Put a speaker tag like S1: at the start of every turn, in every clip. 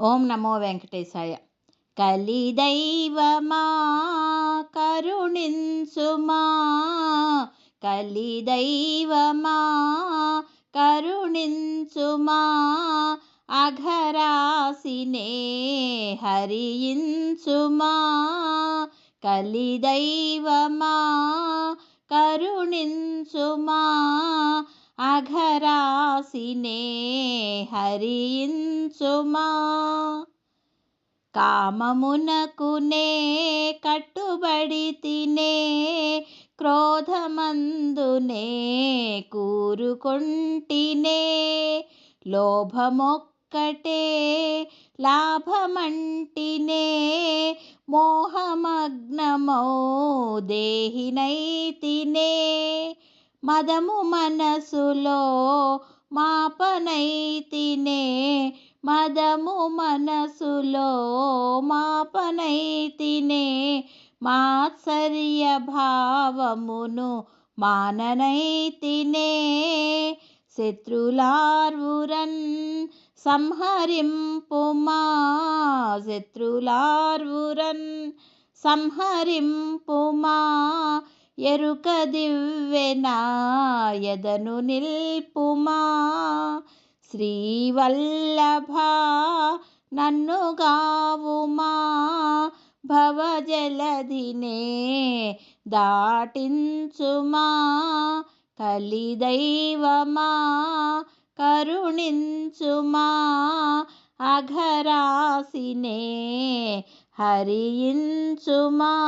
S1: ఓం నమో వెంకటేశాయ. కలిదైవమా కరుణించుమా కలిదైవమా కరుణించుమా అఘరాసినే హరించుమా కలిదైవమా కరుణించుమా అఘరా అఘరాసినే హరించుమా. కామమునకునే కట్టుబడి తినే క్రోధమందునే కూరుకొంటినే. లోభమొక్కటే లాభమంటినే. మోహమగ్నమౌ దేహినైతినే మదము మనసులో మాపనైతినే మదము మనసులో మాపనైతినే మాత్సర్య భావమును మాననైతినే శత్రులార్వురన్ సంహరింపుమా శత్రులార్వురన్ సంహరింపుమా ఎరుక దివ్వెనా ఎదను నిల్పుమా? శ్రీవల్లభ నన్ను గావుమా? భవజలదినే దాటించుమా? కలిదైవమా? కరుణించుమా? అఘరాసినే హరించుమా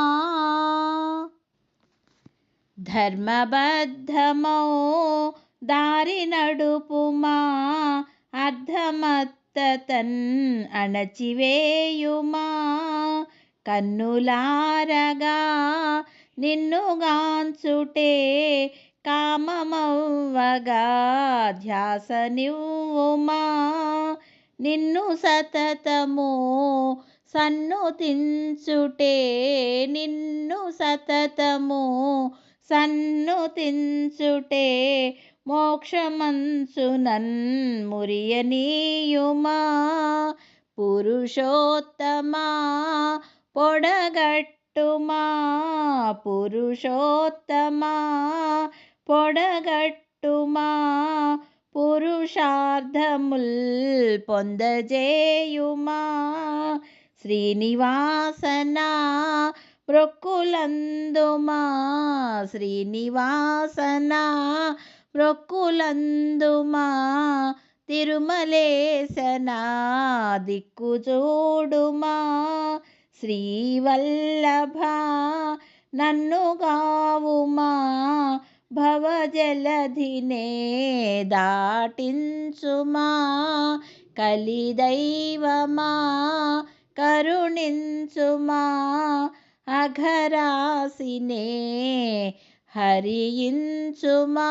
S1: ధర్మబద్ధమౌ దారి నడుపుమా అర్ధమత్తతన్ అణచివేయుమా. కన్నులారగా నిన్నుగాంచుటే కామమవ్వగా ధ్యాస నివ్వుమా నిన్ను సతతము సన్నుతించుటే నిన్ను సతతము సన్నుతించుటే మోక్షమంచునన్ మురియనీయుమా పురుషోత్తమా? పొడగట్టుమా? పురుషోత్తమా? పొడగట్టుమా? పురుషార్థముల్ పొందజేయుమా? శ్రీనివాసనా? ప్రొక్కులందుమా శ్రీనివాసనా ప్రొక్కులందుమా తిరుమలేశనా దిక్కు చూడుమా శ్రీవల్లభ నన్ను గావుమా భవజలధినే దాటించుమా కలిదైవమా కరుణించుమా అఘరాసినే హరియించుమా.